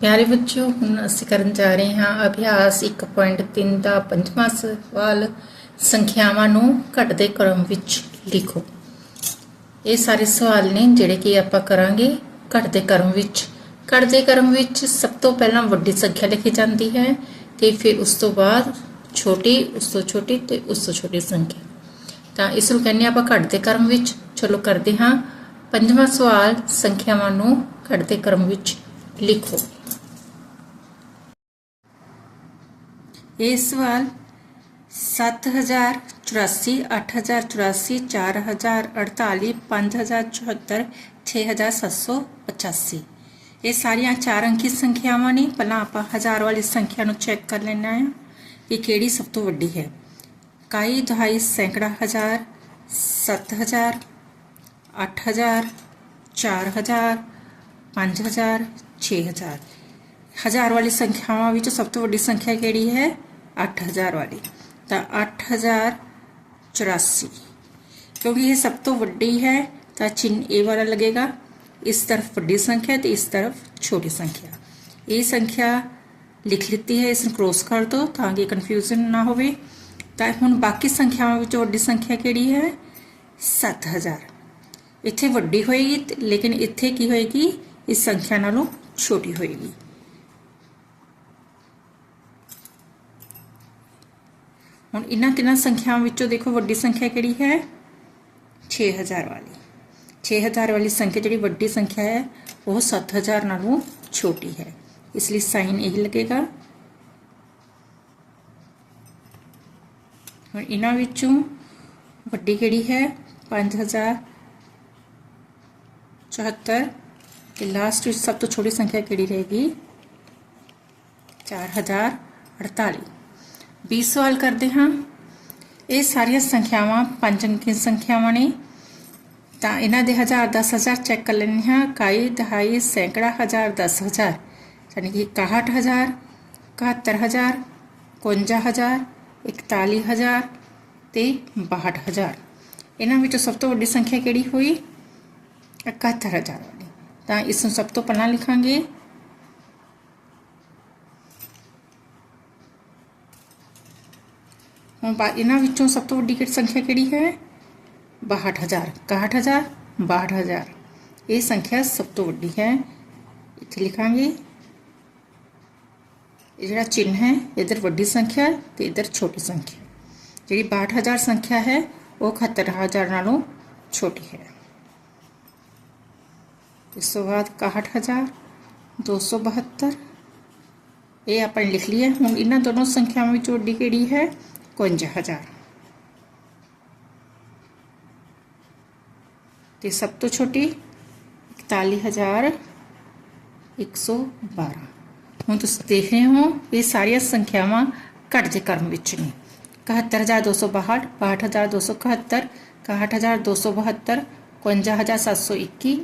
ਪਿਆਰੇ ਬੱਚਿਓ, ਹੁਣ ਅਸੀਂ ਕਰਨ ਜਾ ਰਹੇ ਹਾਂ ਅਭਿਆਸ 1.3 ਦਾ ਪੰਜਵਾਂ ਸਵਾਲ। ਸੰਖਿਆਵਾਂ ਨੂੰ ਘਟਦੇ ਕ੍ਰਮ ਵਿੱਚ ਲਿਖੋ। ਇਹ ਸਾਰੇ ਸਵਾਲ ਨੇ ਜਿਹੜੇ ਕਿ ਆਪਾਂ ਕਰਾਂਗੇ ਘਟਦੇ ਕ੍ਰਮ ਵਿੱਚ। ਘਟਦੇ ਕ੍ਰਮ ਵਿੱਚ ਸਭ ਤੋਂ ਪਹਿਲਾਂ ਵੱਡੀ ਸੰਖਿਆ ਲਿਖੀ ਜਾਂਦੀ ਹੈ ਤੇ ਫਿਰ ਉਸ ਤੋਂ ਬਾਅਦ ਛੋਟੀ, ਉਸ ਤੋਂ ਛੋਟੀ ਤੇ ਉਸ ਤੋਂ ਛੋਟੀ ਸੰਖਿਆ। ਤਾਂ ਇਸ ਨੂੰ ਕਹਿੰਦੇ ਆਪਾਂ ਘਟਦੇ ਕ੍ਰਮ ਵਿੱਚ। ਚਲੋ ਕਰਦੇ ਹਾਂ। ਪੰਜਵਾਂ ਸਵਾਲ, ਸੰਖਿਆਵਾਂ ਨੂੰ ਘਟਦੇ ਕ੍ਰਮ ਵਿੱਚ ਲਿਖੋ ਇਹ ਸਵਾਲ 7084 8084 4048 5074 6785 ਇਹ ਸਾਰੀਆਂ ਚਾਰ ਅੰਕੀ ਸੰਖਿਆਵਾਂ ਨੇ ਪਹਿਲਾਂ ਆਪਾਂ ਹਜ਼ਾਰ ਵਾਲੀ ਸੰਖਿਆ ਨੂੰ ਚੈੱਕ ਕਰ ਲੈਣਾ ਹੈ ਕਿ ਕਿਹੜੀ ਸਭ ਤੋਂ ਵੱਡੀ ਹੈ ਇਕਾਈ ਦਹਾਈ ਸੈਂਕੜਾ ਹਜ਼ਾਰ 7000 8000 4000 5000 6000 ਹਜ਼ਾਰ ਵਾਲੀ ਸੰਖਿਆਵਾਂ ਵਿੱਚ ਸਭ ਤੋਂ ਵੱਡੀ ਸੰਖਿਆ ਕਿਹੜੀ ਹੈ 8000 ਵਾਲੀ ਤਾਂ 8084 ਕਿਉਂਕਿ ਇਹ ਸਭ ਤੋਂ ਵੱਡੀ ਹੈ ਤਾਂ ਚਿੰਨ ਇਹ ਵਾਲਾ ਲੱਗੇਗਾ ਇਸ ਤਰਫ ਵੱਡੀ ਸੰਖਿਆ ਤੇ ਇਸ ਤਰਫ ਛੋਟੀ ਸੰਖਿਆ ਇਹ ਸੰਖਿਆ ਲਿਖ ਲਿੱਤੀ ਹੈ ਇਸ ਨੂੰ ਕ੍ਰੋਸ ਕਰ ਦੋ ਤਾਂ ਕਿ ਕਨਫਿਊਜ਼ਨ ਨਾ ਹੋਵੇ ਤਾਂ ਹੁਣ ਬਾਕੀ ਸੰਖਿਆਵਾਂ ਵਿੱਚ ਵੱਡੀ ਸੰਖਿਆ ਕਿਹੜੀ ਹੈ 7000 ਇੱਥੇ ਵੱਡੀ ਹੋਏਗੀ ਲੇਕਿਨ ਇੱਥੇ ਕੀ ਹੋਏਗੀ ਇਸ ਸੰਖਿਆ ਨਾਲੋਂ ਛੋਟੀ ਹੋਏਗੀ ਹੁਣ ਇਹਨਾਂ ਤਿੰਨਾਂ ਸੰਖਿਆਵਾਂ ਵਿੱਚੋਂ ਦੇਖੋ ਵੱਡੀ ਸੰਖਿਆ ਕਿਹੜੀ ਹੈ 6000 ਵਾਲੀ 6000 ਵਾਲੀ ਸੰਖਿਆ ਜਿਹੜੀ ਵੱਡੀ ਸੰਖਿਆ ਹੈ ਉਹ 7000 ਨਾਲੋਂ ਛੋਟੀ ਹੈ ਇਸ ਲਈ ਸਾਈਨ ਇਹ ਲੱਗੇਗਾ ਹੁਣ ਇਹਨਾਂ ਵਿੱਚੋਂ ਵੱਡੀ ਕਿਹੜੀ ਹੈ 5074 ਤੇ ਲਾਸਟ ਵਿੱਚ ਸਭ ਤੋਂ ਛੋਟੀ ਸੰਖਿਆ ਕਿਹੜੀ ਰਹੇਗੀ? 4048 20 ਸਵਾਲ ਕਰਦੇ ਹਾਂ। ਇਹ ਸਾਰੀਆਂ ਸੰਖਿਆਵਾਂ ਪੰਜ ਅੰਕੀ ਸੰਖਿਆਵਾਂ ਨੇ? ਤਾਂ ਇਹਨਾਂ ਦੇ ਹਜ਼ਾਰ 10000 ਚੈੱਕ ਕਰ ਲੈਣੇ ਹਾਂ। ਇਕਾਈ ਦਹਾਈ, ਸੈਂਕੜਾ ਹਜ਼ਾਰ 10000 ਯਾਨੀ ਕਿ 61000 71000 51000 41000 ਤੇ 62000 ਇਹਨਾਂ ਵਿੱਚੋਂ ਸਭ ਤੋਂ ਵੱਡੀ ਸੰਖਿਆ ਕਿਹੜੀ ਹੋਈ? 71000 ਵਾਲੀ ਤਾਂ ਇਸ ਨੂੰ ਸਭ ਤੋਂ ਪਹਿਲਾਂ ਲਿਖਾਂਗੇ ਹੁਣ ਇਹਨਾਂ ਵਿੱਚੋਂ ਸਭ ਤੋਂ ਵੱਡੀ ਕਿਹੜੀ ਸੰਖਿਆ ਕਿਹੜੀ ਹੈ 62000 61000 62000 ਇਹ ਸੰਖਿਆ ਸਭ ਤੋਂ ਵੱਡੀ ਹੈ ਇੱਥੇ ਲਿਖਾਂਗੇ ਇਹ ਜਿਹੜਾ ਚਿੰਨ ਹੈ ਇਧਰ ਵੱਡੀ ਸੰਖਿਆ ਤੇ ਇਧਰ ਛੋਟੀ ਸੰਖਿਆ ਜਿਹੜੀ 62000 ਸੰਖਿਆ ਹੈ ਉਹ 71000 ਨਾਲੋਂ ਛੋਟੀ ਹੈ ਇਸ ਤੋਂ ਬਾਅਦ 61000 272 ਇਹ ਆਪਾਂ ਲਿਖ ਲਿਆ ਹੁਣ ਇਹਨਾਂ ਦੋਨੋਂ ਸੰਖਿਆਵਾਂ ਵਿੱਚ ਵੱਡੀ ਕਿਹੜੀ ਹੈ 51000 ਤੇ ਸਭ ਤੋਂ ਛੋਟੀ 41112 ਹੁਣ ਤੁਸੀਂ ਦੇਖ ਰਹੇ ਹੋ ਇਹ ਸਾਰੀਆਂ ਸੰਖਿਆਵਾਂ ਘਟਦੇ ਕ੍ਰਮ ਵਿੱਚ ਨੇ 71262 62271 61272 51721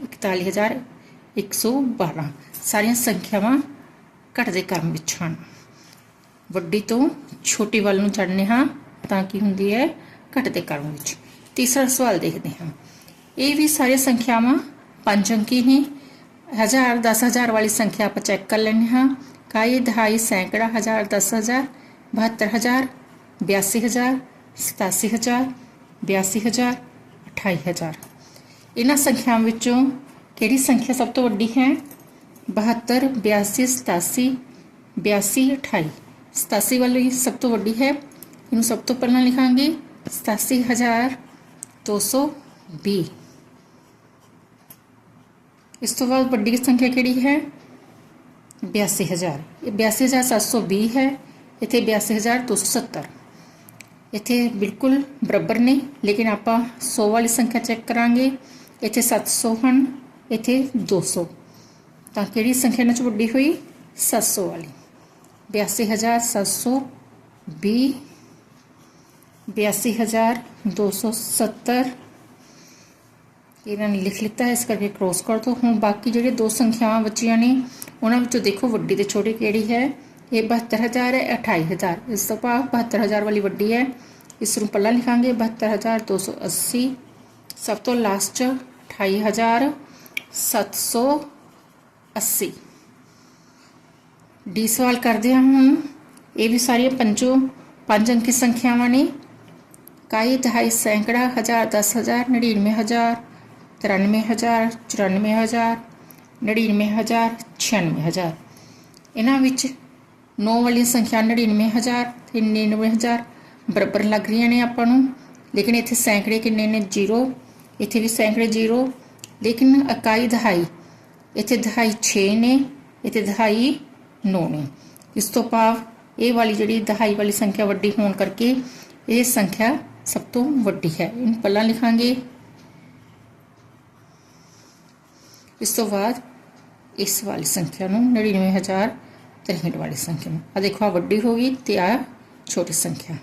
41112 ਸਾਰੀਆਂ ਸੰਖਿਆਵਾਂ ਘਟਦੇ ਕ੍ਰਮ ਵਿੱਚ ਹਨ। ਵੱਡੀ ਤੋਂ ਛੋਟੀ ਵੱਲ ਨੂੰ ਚੜਨੇ ਹਾਂ ਤਾਂ ਕੀ ਹੁੰਦੀ ਹੈ? ਘਟਦੇ ਕ੍ਰਮ ਵਿੱਚ। ਤੀਸਰਾ ਸਵਾਲ ਦੇਖਦੇ ਹਾਂ। ਇਹ ਵੀ ਸਾਰੀਆਂ ਸੰਖਿਆਵਾਂ ਪੰਜ ਅੰਕੀ ਨੇ। ਹਜ਼ਾਰ 10000 ਵਾਲੀ ਸੰਖਿਆ ਆਪਾਂ ਚੈੱਕ ਕਰ ਲੈਣੇ ਹਾਂ। ਕਾਈ, ਦਹਾਈ, ਸੈਂਕੜਾ ਹਜ਼ਾਰ 10000 72000 82000 87000 82000 28000 ਇਹਨਾਂ ਸੰਖਿਆਵਾਂ ਵਿੱਚੋਂ ਕਿਹੜੀ ਸੰਖਿਆ ਸਭ ਤੋਂ ਵੱਡੀ ਹੈ 72 82 87 82 28 87 ਵਾਲੀ ਸਭ ਤੋਂ ਵੱਡੀ ਹੈ ਇਹਨੂੰ ਸਭ ਤੋਂ ਪਹਿਲਾਂ ਲਿਖਾਂਗੇ 87220 ਇਸ ਤੋਂ ਬਾਅਦ ਵੱਡੀ ਸੰਖਿਆ ਕਿਹੜੀ ਹੈ 82000 ਇਹ 82720 ਹੈ ਇੱਥੇ 82270 ਇੱਥੇ ਬਿਲਕੁਲ ਬਰਾਬਰ ਨੇ ਲੇਕਿਨ ਆਪਾਂ 100 ਵਾਲੀ ਸੰਖਿਆ ਚੈੱਕ ਕਰਾਂਗੇ ਇੱਥੇ 700 ਹਨ ਇੱਥੇ 200 ਤਾਂ ਕਿਹੜੀ ਸੰਖਿਆ ਨਾਲ ਵੱਡੀ ਹੋਈ 700 ਵਾਲੀ 82720 82270 ਇਹਨਾਂ ਨੇ ਲਿਖ ਲਿੱਤਾ ਹੈ ਇਸ ਕਰਕੇ ਕ੍ਰੋਸ ਕਰ ਦੋ ਹੁਣ ਬਾਕੀ ਜਿਹੜੇ ਦੋ ਸੰਖਿਆਵਾਂ ਬਚੀਆਂ ਨੇ ਉਹਨਾਂ ਵਿੱਚੋਂ ਦੇਖੋ ਵੱਡੀ ਤੇ ਛੋਟੀ ਕਿਹੜੀ ਹੈ ਇਹ 72000 ਹੈ 28000 ਇਸ ਤੋਂ ਬਾਅਦ 72000 ਵਾਲੀ ਵੱਡੀ ਹੈ ਇਸ ਨੂੰ ਪਹਿਲਾਂ ਲਿਖਾਂਗੇ 72280 ਸਭ ਤੋਂ ਲਾਸਟ 28780 ਡੀ ਸਵਾਲ ਕਰਦੇ ਹਾਂ ਹੁਣ। ਇਹ ਵੀ ਸਾਰੀਆਂ ਪੰਜੋ ਪੰਜ ਅੰਕੀ ਸੰਖਿਆਵਾਂ ਨੇ। ਕਾਈ ਦਹਾਈ, ਸੈਂਕੜਾ, ਹਜ਼ਾਰ, ਦਸ ਹਜ਼ਾਰ, ਨੜਿਨਵੇਂ ਹਜ਼ਾਰ, ਤਿਰਾਨਵੇਂ ਹਜ਼ਾਰ, ਚੁਰਾਨਵੇਂ ਹਜ਼ਾਰ, ਨੜਿਨਵੇਂ ਹਜ਼ਾਰ, ਛਿਆਨਵੇਂ ਹਜ਼ਾਰ। ਇਹਨਾਂ ਵਿੱਚ 9 ਵਾਲੀ ਸੰਖਿਆ 99000 ਤੇ 99000 ਬਰਾਬਰ ਲੱਗ ਰਹੀਆਂ ਨੇ ਆਪਾਂ ਨੂੰ। ਲੇਕਿਨ ਇੱਥੇ ਸੈਂਕੜੇ ਕਿੰਨੇ ਨੇ? 0 ਇੱਥੇ ਵੀ ਸੈਂਕੜੇ 0 ਲੇਕਿਨ ਇਕਾਈ ਦਹਾਈ ਇੱਥੇ ਦਹਾਈ 6 ਨੇ ਇੱਥੇ ਦਹਾਈ 9 ਨੇ ਇਸ ਤੋਂ ਭਾਵ ਇਹ ਵਾਲੀ ਜਿਹੜੀ ਦਹਾਈ ਵਾਲੀ ਸੰਖਿਆ ਵੱਡੀ ਹੋਣ ਕਰਕੇ ਇਹ ਸੰਖਿਆ ਸਭ ਤੋਂ ਵੱਡੀ ਹੈ ਇਹਨੂੰ ਪਹਿਲਾਂ ਲਿਖਾਂਗੇ ਇਸ ਤੋਂ ਬਾਅਦ ਇਸ ਵਾਲੀ ਸੰਖਿਆ ਨੂੰ 99000 63 ਵਾਲੀ ਸੰਖਿਆ ਨੂੰ ਆ ਦੇਖੋ ਆ ਵੱਡੀ ਹੋ ਗਈ ਤੇ ਆ ਛੋਟੀ ਸੰਖਿਆ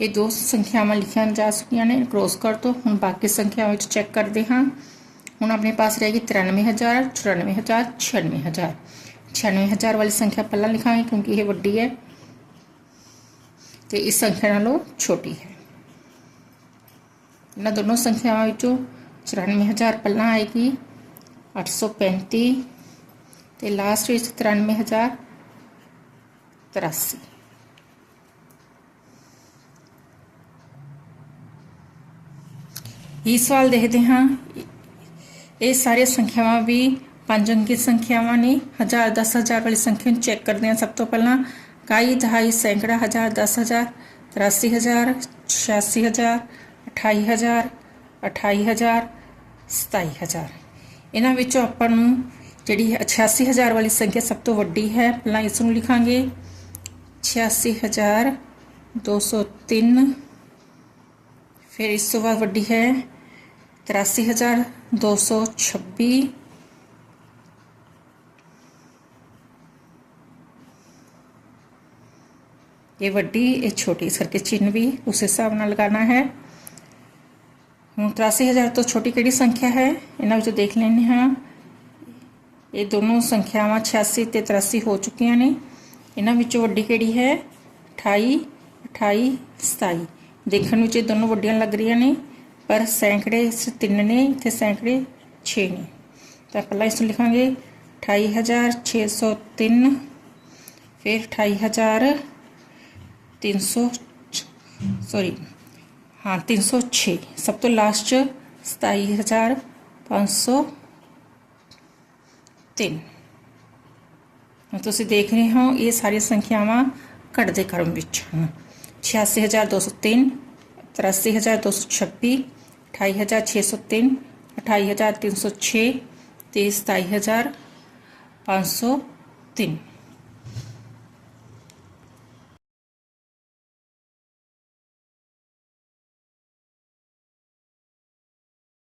ਇਹ ਦੋ ਸੰਖਿਆਵਾਂ ਲਿਖੀਆਂ ਜਾ ਚੁੱਕੀਆਂ ਨੇ ਕ੍ਰੋਸ ਕਰ ਦੋ ਹੁਣ ਬਾਕੀ ਸੰਖਿਆਵਾਂ ਵਿੱਚ ਚੈੱਕ ਕਰਦੇ ਹਾਂ ਹੁਣ ਆਪਣੇ ਪਾਸ ਰਹਿ ਗਈ 93000 94000 96000 96000 ਵਾਲੀ ਸੰਖਿਆ ਪਹਿਲਾਂ ਲਿਖਾਂਗੇ ਕਿਉਂਕਿ ਇਹ ਵੱਡੀ ਹੈ ਤੇ ਇਸ ਸੰਖਿਆ ਨਾਲੋਂ ਛੋਟੀ ਹੈ ਇਹਨਾਂ ਦੋਨੋਂ ਸੰਖਿਆਵਾਂ ਵਿੱਚੋਂ 94000 ਪਹਿਲਾਂ ਆਏਗੀ 835 ਤੇ ਲਾਸਟ ਵਿੱਚ 93000 83 ਇਹ ਸਵਾਲ ਦੇਖਦੇ ਹਾਂ ਇਹ ਸਾਰੇ ਸੰਖਿਆਵਾਂ ਵੀ ਪੰਜ ਅੰਕੀ ਸੰਖਿਆਵਾਂ ਨੇ ਹਜ਼ਾਰ ਦਸ ਹਜ਼ਾਰ ਵਾਲੀ ਸੰਖਿਆ ਨੂੰ ਚੈੱਕ ਕਰਦੇ ਹਾਂ ਸਭ ਤੋਂ ਪਹਿਲਾਂ ਕਾਈ ਦਹਾਈ ਸੈਂਕੜਾ ਹਜ਼ਾਰ ਦਸ ਹਜ਼ਾਰ ਤਰਾਸੀ ਹਜ਼ਾਰ ਛਿਆਸੀ ਹਜ਼ਾਰ ਅਠਾਈ ਹਜ਼ਾਰ ਅਠਾਈ ਹਜ਼ਾਰ ਸਤਾਈ ਹਜ਼ਾਰ ਇਹਨਾਂ ਵਿੱਚੋਂ ਆਪਾਂ ਨੂੰ ਜਿਹੜੀ 86000 ਵਾਲੀ ਸੰਖਿਆ ਸਭ ਤੋਂ ਵੱਡੀ ਹੈ ਪਹਿਲਾਂ ਇਸ ਨੂੰ ਲਿਖਾਂਗੇ 86203 ਫਿਰ ਇਸ ਤੋਂ ਬਾਅਦ ਵੱਡੀ ਹੈ 83226 ਇਹ ਵੱਡੀ ਇਹ ਛੋਟੀ ਇਸ ਕਰਕੇ ਚਿੰਨ ਵੀ ਉਸ ਹਿਸਾਬ ਨਾਲ ਲਗਾਉਣਾ ਹੈ ਹੁਣ 83000 ਤੋਂ ਛੋਟੀ ਕਿਹੜੀ ਸੰਖਿਆ ਹੈ ਇਹਨਾਂ ਵਿੱਚੋਂ ਦੇਖ ਲੈਣੇ ਹਾਂ ਇਹ ਦੋਨੋਂ ਸੰਖਿਆਵਾਂ 86 ਤੇ 83 ਹੋ ਚੁੱਕੀਆਂ ਨੇ ਇਹਨਾਂ ਵਿੱਚੋਂ ਵੱਡੀ ਕਿਹੜੀ ਹੈ 28 28 27 ਦੇਖਣ ਵਿੱਚ ਇਹ ਦੋਨੋਂ ਵੱਡੀਆਂ ਲੱਗ ਰਹੀਆਂ ਨੇ, ਪਰ ਸੈਂਕੜੇ ਇਸ ਤਿੰਨ ਨੇ ਤੇ ਸੈਂਕੜੇ 6 ਨੇ। ਤਾਂ ਪਹਿਲਾਂ ਇਸ ਨੂੰ ਲਿਖਾਂਗੇ 28603 ਫਿਰ 28300 ਸੌਰੀ ਹਾਂ 306 ਸਭ ਤੋਂ ਲਾਸਟ 27500 3 ਤੁਸੀਂ ਦੇਖ ਰਹੇ ਹੋ, ਇਹ ਸਾਰੀਆਂ ਸੰਖਿਆਵਾਂ ਘਟਦੇ ਕ੍ਰਮ ਵਿੱਚ। ਹਨ छियासी हज़ार दो सौ तीन, तिरासी हज़ार दो सौ छब्बीस अठाई हज़ार छः सौ तीन अठाई हज़ार तीन सौ छः तेईस सताई हज़ार पाँच सौ तीन।